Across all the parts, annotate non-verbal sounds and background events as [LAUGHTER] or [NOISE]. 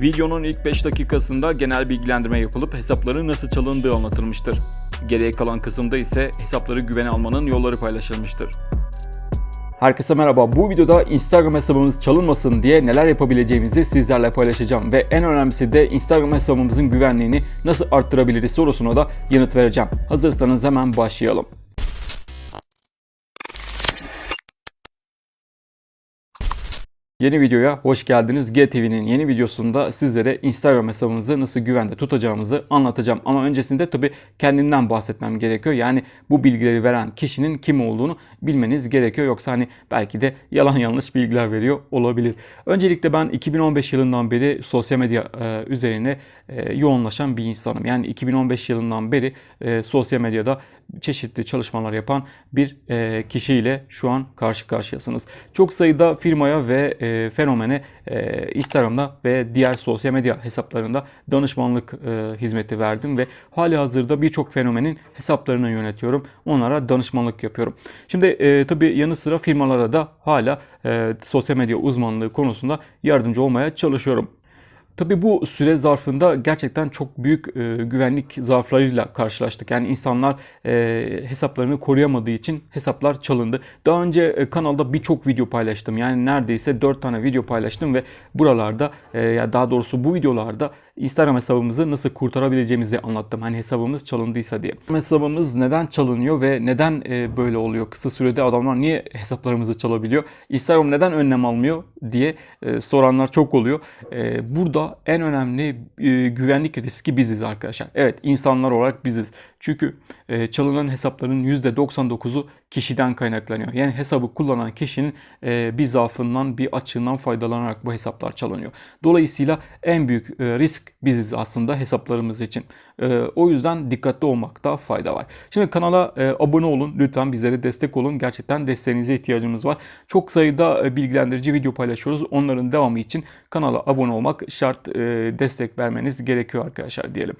Videonun ilk 5 dakikasında genel bilgilendirme yapılıp hesapların nasıl çalındığı anlatılmıştır. Geriye kalan kısımda ise hesapları güvene almanın yolları paylaşılmıştır. Herkese merhaba. Bu videoda Instagram hesabımız çalınmasın diye neler yapabileceğimizi sizlerle paylaşacağım ve en önemlisi de Instagram hesabımızın güvenliğini nasıl arttırabiliriz sorusuna da yanıt vereceğim. Hazırsanız hemen başlayalım. Yeni videoya hoş geldiniz. GTV'nin yeni videosunda sizlere Instagram hesabımızı nasıl güvende tutacağımızı anlatacağım. Ama öncesinde tabii kendimden bahsetmem gerekiyor. Yani bu bilgileri veren kişinin kim olduğunu bilmeniz gerekiyor. Yoksa hani belki de yalan yanlış bilgiler veriyor olabilir. Öncelikle ben 2015 yılından beri sosyal medya e, üzerine e, yoğunlaşan bir insanım. Yani 2015 yılından beri e, sosyal medyada çeşitli çalışmalar yapan bir e, kişiyle şu an karşı karşıyasınız. Çok sayıda firmaya ve e, fenomene e, Instagram'da ve diğer sosyal medya hesaplarında danışmanlık hizmeti verdim ve hali hazırda birçok fenomenin hesaplarını yönetiyorum. Onlara danışmanlık yapıyorum. Şimdi tabii yanı sıra firmalara da hala sosyal medya uzmanlığı konusunda yardımcı olmaya çalışıyorum. Tabii bu süre zarfında gerçekten çok büyük e, güvenlik zaaflarıyla karşılaştık. Yani insanlar e, hesaplarını koruyamadığı için hesaplar çalındı. Daha önce e, kanalda birçok video paylaştım. Yani neredeyse 4 tane video paylaştım ve buralarda e, daha doğrusu bu videolarda Instagram hesabımızı nasıl kurtarabileceğimizi anlattım. Hani hesabımız çalındıysa diye. Hesabımız neden çalınıyor ve neden e, böyle oluyor? Kısa sürede adamlar niye hesaplarımızı çalabiliyor? Instagram neden önlem almıyor diye e, soranlar çok oluyor. E, burada en önemli güvenlik riski biziz arkadaşlar. Evet insanlar olarak biziz. Çünkü çalınan hesapların %99'u kişiden kaynaklanıyor. Yani hesabı kullanan kişinin e, bir zaafından, bir açığından faydalanarak bu hesaplar çalınıyor. Dolayısıyla en büyük e, risk biziz aslında hesaplarımız için. E, o yüzden dikkatli olmakta fayda var. Şimdi kanala abone olun. Lütfen bizlere destek olun. Gerçekten desteğinize ihtiyacımız var. Çok sayıda bilgilendirici video paylaşıyoruz. Onların devamı için kanala abone olmak şart. Destek vermeniz gerekiyor arkadaşlar diyelim.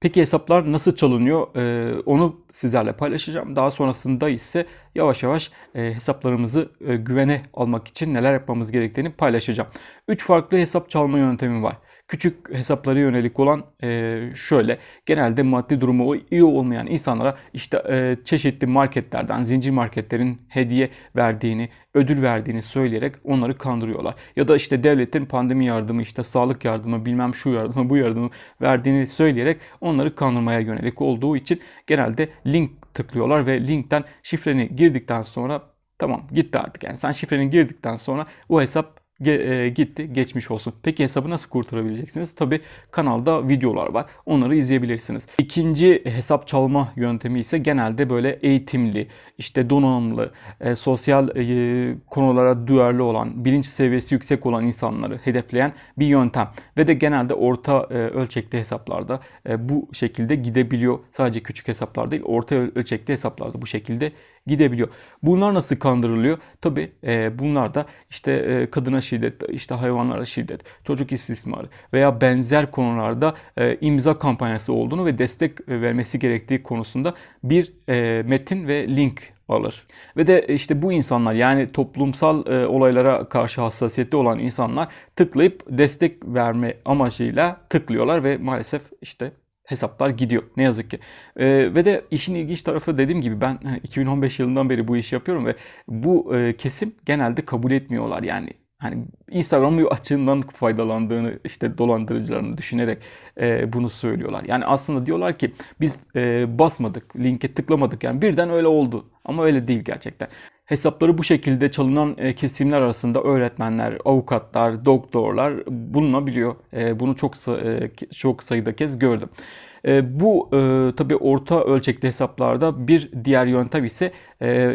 Peki hesaplar nasıl çalınıyor? Ee, onu sizlerle paylaşacağım. Daha sonrasında ise yavaş yavaş e, hesaplarımızı e, güvene almak için neler yapmamız gerektiğini paylaşacağım. 3 farklı hesap çalma yöntemi var. Küçük hesaplara yönelik olan e, şöyle genelde maddi durumu iyi olmayan insanlara işte e, çeşitli marketlerden, zincir marketlerin hediye verdiğini, ödül verdiğini söyleyerek onları kandırıyorlar. Ya da işte devletin pandemi yardımı, işte sağlık yardımı, bilmem şu yardımı, bu yardımı verdiğini söyleyerek onları kandırmaya yönelik olduğu için genelde link tıklıyorlar ve linkten şifreni girdikten sonra tamam gitti artık yani sen şifreni girdikten sonra o hesap Ge- e, gitti geçmiş olsun. Peki hesabı nasıl kurtarabileceksiniz? Tabi kanalda videolar var. Onları izleyebilirsiniz. İkinci hesap çalma yöntemi ise genelde böyle eğitimli, işte donanımlı, e, sosyal e, konulara duyarlı olan, bilinç seviyesi yüksek olan insanları hedefleyen bir yöntem. Ve de genelde orta e, ölçekli hesaplarda e, bu şekilde gidebiliyor. Sadece küçük hesaplar değil, orta ölçekli hesaplarda bu şekilde gidebiliyor. Bunlar nasıl kandırılıyor? Tabi e, bunlar da işte e, kadına şiddet, işte hayvanlara şiddet, çocuk istismarı veya benzer konularda e, imza kampanyası olduğunu ve destek vermesi gerektiği konusunda bir e, metin ve link alır. Ve de işte bu insanlar yani toplumsal e, olaylara karşı hassasiyetli olan insanlar tıklayıp destek verme amacıyla tıklıyorlar ve maalesef işte hesaplar gidiyor ne yazık ki. Ee, ve de işin ilginç tarafı dediğim gibi ben 2015 yılından beri bu işi yapıyorum ve bu e, kesim genelde kabul etmiyorlar yani. Hani Instagram'ın [LAUGHS] açığından faydalandığını işte dolandırıcılarını düşünerek e, bunu söylüyorlar. Yani aslında diyorlar ki biz e, basmadık, linke tıklamadık yani birden öyle oldu. Ama öyle değil gerçekten. Hesapları bu şekilde çalınan e, kesimler arasında öğretmenler, avukatlar, doktorlar bulunabiliyor. E, bunu çok e, çok sayıda kez gördüm. Bu tabi orta ölçekli hesaplarda bir diğer yöntem ise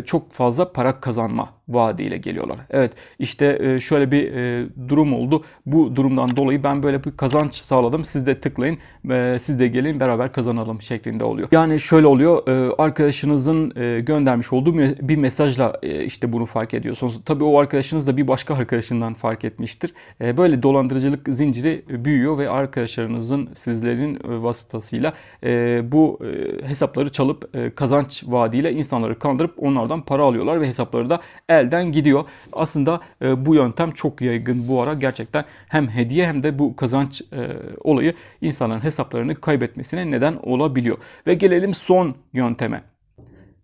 çok fazla para kazanma vaadiyle geliyorlar. Evet işte şöyle bir durum oldu. Bu durumdan dolayı ben böyle bir kazanç sağladım. Siz de tıklayın, siz de gelin beraber kazanalım şeklinde oluyor. Yani şöyle oluyor. Arkadaşınızın göndermiş olduğu bir mesajla işte bunu fark ediyorsunuz. Tabi o arkadaşınız da bir başka arkadaşından fark etmiştir. Böyle dolandırıcılık zinciri büyüyor ve arkadaşlarınızın sizlerin vasıtası dolayısıyla e, bu e, hesapları çalıp e, kazanç vaadiyle insanları kandırıp onlardan para alıyorlar ve hesapları da elden gidiyor. Aslında e, bu yöntem çok yaygın bu ara gerçekten hem hediye hem de bu kazanç e, olayı insanların hesaplarını kaybetmesine neden olabiliyor. Ve gelelim son yönteme.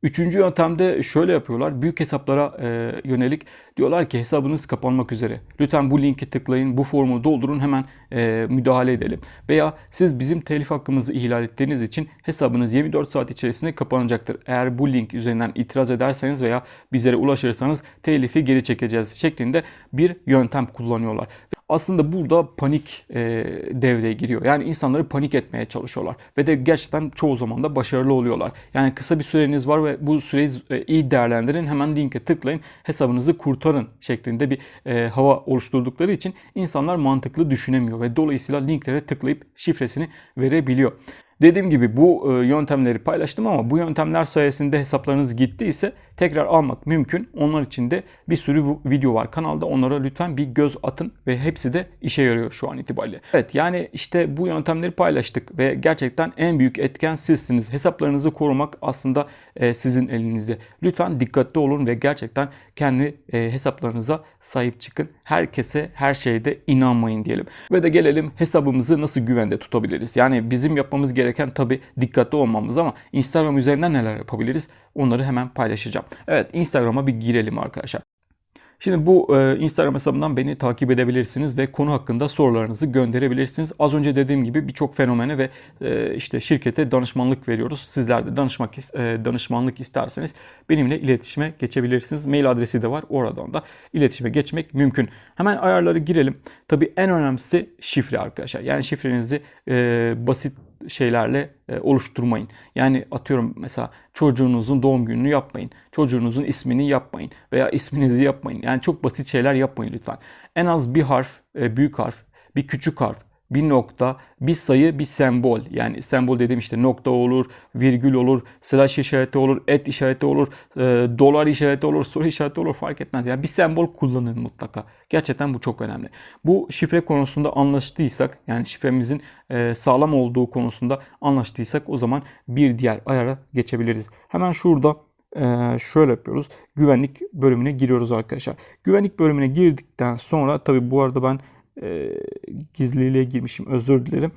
Üçüncü yöntemde şöyle yapıyorlar. Büyük hesaplara e, yönelik diyorlar ki hesabınız kapanmak üzere. Lütfen bu linki tıklayın, bu formu doldurun hemen e, müdahale edelim. Veya siz bizim telif hakkımızı ihlal ettiğiniz için hesabınız 24 saat içerisinde kapanacaktır. Eğer bu link üzerinden itiraz ederseniz veya bizlere ulaşırsanız telifi geri çekeceğiz şeklinde bir yöntem kullanıyorlar. Aslında burada panik e, devreye giriyor. Yani insanları panik etmeye çalışıyorlar. Ve de gerçekten çoğu zaman da başarılı oluyorlar. Yani kısa bir süreniz var ve bu süreyi e, iyi değerlendirin. Hemen linke tıklayın. Hesabınızı kurtarın şeklinde bir e, hava oluşturdukları için insanlar mantıklı düşünemiyor. Ve dolayısıyla linklere tıklayıp şifresini verebiliyor. Dediğim gibi bu e, yöntemleri paylaştım ama bu yöntemler sayesinde hesaplarınız gittiyse tekrar almak mümkün. Onlar için de bir sürü video var kanalda. Onlara lütfen bir göz atın ve hepsi de işe yarıyor şu an itibariyle. Evet yani işte bu yöntemleri paylaştık ve gerçekten en büyük etken sizsiniz. Hesaplarınızı korumak aslında e, sizin elinizde. Lütfen dikkatli olun ve gerçekten kendi e, hesaplarınıza sahip çıkın. Herkese her şeyde inanmayın diyelim. Ve de gelelim hesabımızı nasıl güvende tutabiliriz? Yani bizim yapmamız gereken tabi dikkatli olmamız ama Instagram üzerinden neler yapabiliriz? Onları hemen paylaşacağım. Evet Instagram'a bir girelim arkadaşlar. Şimdi bu e, Instagram hesabından beni takip edebilirsiniz ve konu hakkında sorularınızı gönderebilirsiniz. Az önce dediğim gibi birçok fenomene ve e, işte şirkete danışmanlık veriyoruz. Sizler de danışmak e, danışmanlık isterseniz benimle iletişime geçebilirsiniz. Mail adresi de var. Oradan da iletişime geçmek mümkün. Hemen ayarları girelim. Tabii en önemlisi şifre arkadaşlar. Yani şifrenizi e, basit şeylerle e, oluşturmayın. Yani atıyorum mesela çocuğunuzun doğum gününü yapmayın. Çocuğunuzun ismini yapmayın veya isminizi yapmayın. Yani çok basit şeyler yapmayın lütfen. En az bir harf, e, büyük harf, bir küçük harf, bir nokta, bir sayı, bir sembol. Yani sembol dediğim işte nokta olur, virgül olur, slash işareti olur, et işareti olur, e, dolar işareti olur, soru işareti olur fark etmez. Yani bir sembol kullanın mutlaka. Gerçekten bu çok önemli. Bu şifre konusunda anlaştıysak yani şifremizin e, sağlam olduğu konusunda anlaştıysak o zaman bir diğer ayara geçebiliriz. Hemen şurada ee, şöyle yapıyoruz. Güvenlik bölümüne giriyoruz arkadaşlar. Güvenlik bölümüne girdikten sonra tabi bu arada ben e, gizliliğe girmişim özür dilerim.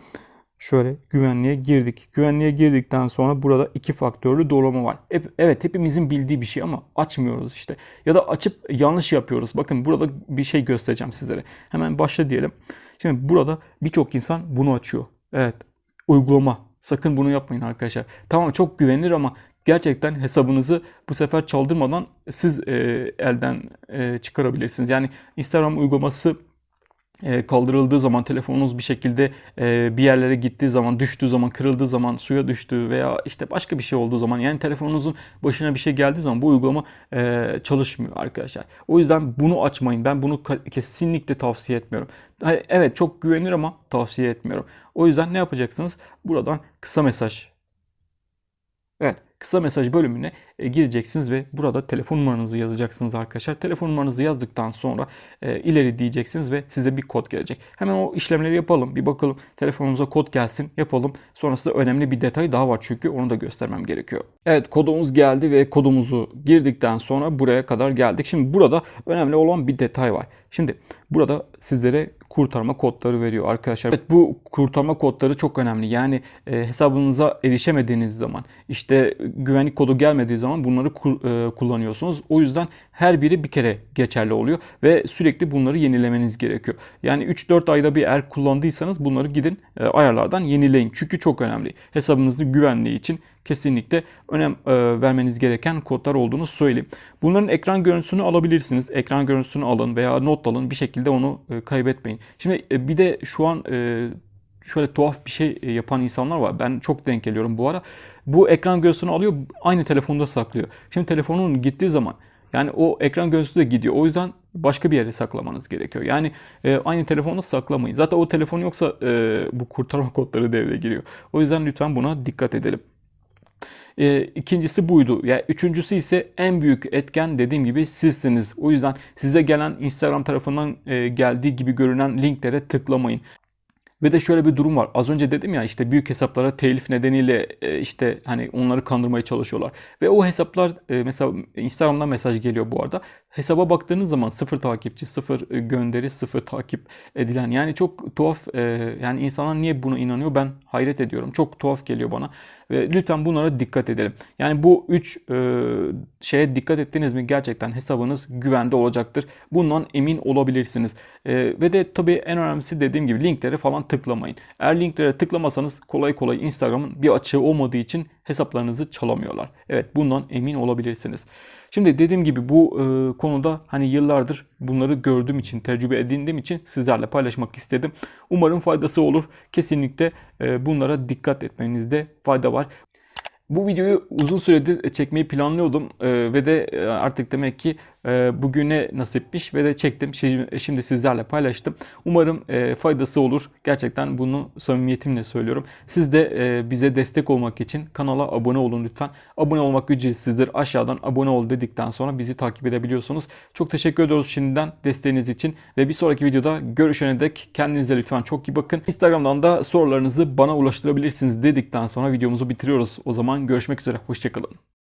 Şöyle güvenliğe girdik. Güvenliğe girdikten sonra burada iki faktörlü doğrulama var. Hep, evet hepimizin bildiği bir şey ama açmıyoruz işte. Ya da açıp yanlış yapıyoruz. Bakın burada bir şey göstereceğim sizlere. Hemen başla diyelim. Şimdi burada birçok insan bunu açıyor. Evet uygulama. Sakın bunu yapmayın arkadaşlar. Tamam çok güvenilir ama gerçekten hesabınızı bu sefer çaldırmadan siz e, elden e, çıkarabilirsiniz. Yani Instagram uygulaması kaldırıldığı zaman telefonunuz bir şekilde e, bir yerlere gittiği zaman, düştüğü zaman, kırıldığı zaman, suya düştüğü veya işte başka bir şey olduğu zaman yani telefonunuzun başına bir şey geldiği zaman bu uygulama e, çalışmıyor arkadaşlar. O yüzden bunu açmayın. Ben bunu kesinlikle tavsiye etmiyorum. Evet çok güvenilir ama tavsiye etmiyorum. O yüzden ne yapacaksınız? Buradan kısa mesaj. Evet kısa mesaj bölümüne e, gireceksiniz ve burada telefon numaranızı yazacaksınız arkadaşlar. Telefon numaranızı yazdıktan sonra e, ileri diyeceksiniz ve size bir kod gelecek. Hemen o işlemleri yapalım. Bir bakalım telefonumuza kod gelsin yapalım. Sonrasında önemli bir detay daha var çünkü onu da göstermem gerekiyor. Evet kodumuz geldi ve kodumuzu girdikten sonra buraya kadar geldik. Şimdi burada önemli olan bir detay var. Şimdi burada sizlere kurtarma kodları veriyor arkadaşlar. Evet bu kurtarma kodları çok önemli. Yani e, hesabınıza erişemediğiniz zaman işte güvenlik kodu gelmediği zaman bunları kur, e, kullanıyorsunuz. O yüzden her biri bir kere geçerli oluyor ve sürekli bunları yenilemeniz gerekiyor. Yani 3-4 ayda bir eğer kullandıysanız bunları gidin e, ayarlardan yenileyin. Çünkü çok önemli. Hesabınızın güvenliği için kesinlikle önem e, vermeniz gereken kodlar olduğunu söyleyeyim. Bunların ekran görüntüsünü alabilirsiniz. Ekran görüntüsünü alın veya not alın. Bir şekilde onu e, kaybetmeyin. Şimdi e, bir de şu an şöyle tuhaf bir şey yapan insanlar var. Ben çok denk geliyorum bu ara. Bu ekran görüntüsünü alıyor aynı telefonda saklıyor. Şimdi telefonun gittiği zaman yani o ekran görüntüsü de gidiyor. O yüzden başka bir yere saklamanız gerekiyor. Yani e, aynı telefonda saklamayın. Zaten o telefon yoksa e, bu kurtarma kodları devreye giriyor. O yüzden lütfen buna dikkat edelim. E, ikincisi buydu. Yani üçüncüsü ise en büyük etken dediğim gibi sizsiniz. O yüzden size gelen Instagram tarafından e, geldiği gibi görünen linklere tıklamayın. Ve de şöyle bir durum var. Az önce dedim ya işte büyük hesaplara telif nedeniyle e, işte hani onları kandırmaya çalışıyorlar. Ve o hesaplar e, mesela Instagram'dan mesaj geliyor bu arada. Hesaba baktığınız zaman sıfır takipçi, sıfır e, gönderi, sıfır takip edilen. Yani çok tuhaf e, yani insanlar niye buna inanıyor ben hayret ediyorum. Çok tuhaf geliyor bana. Ve lütfen bunlara dikkat edelim. Yani bu üç e, şeye dikkat ettiniz mi gerçekten hesabınız güvende olacaktır. Bundan emin olabilirsiniz. E, ve de tabii en önemlisi dediğim gibi linklere falan tıklamayın. Eğer linklere tıklamasanız kolay kolay Instagram'ın bir açığı olmadığı için hesaplarınızı çalamıyorlar. Evet bundan emin olabilirsiniz. Şimdi dediğim gibi bu e, konuda hani yıllardır bunları gördüğüm için, tecrübe edindiğim için sizlerle paylaşmak istedim. Umarım faydası olur. Kesinlikle e, bunlara dikkat etmenizde fayda var. Bu videoyu uzun süredir çekmeyi planlıyordum e, ve de e, artık demek ki e, bugüne nasipmiş ve de çektim. Şimdi sizlerle paylaştım. Umarım e, faydası olur. Gerçekten bunu samimiyetimle söylüyorum. Siz de e, bize destek olmak için kanala abone olun lütfen. Abone olmak ücretsizdir. Aşağıdan abone ol dedikten sonra bizi takip edebiliyorsunuz. Çok teşekkür ediyoruz şimdiden desteğiniz için ve bir sonraki videoda görüşene dek kendinize lütfen çok iyi bakın. Instagram'dan da sorularınızı bana ulaştırabilirsiniz dedikten sonra videomuzu bitiriyoruz. O zaman görüşmek üzere. Hoşçakalın.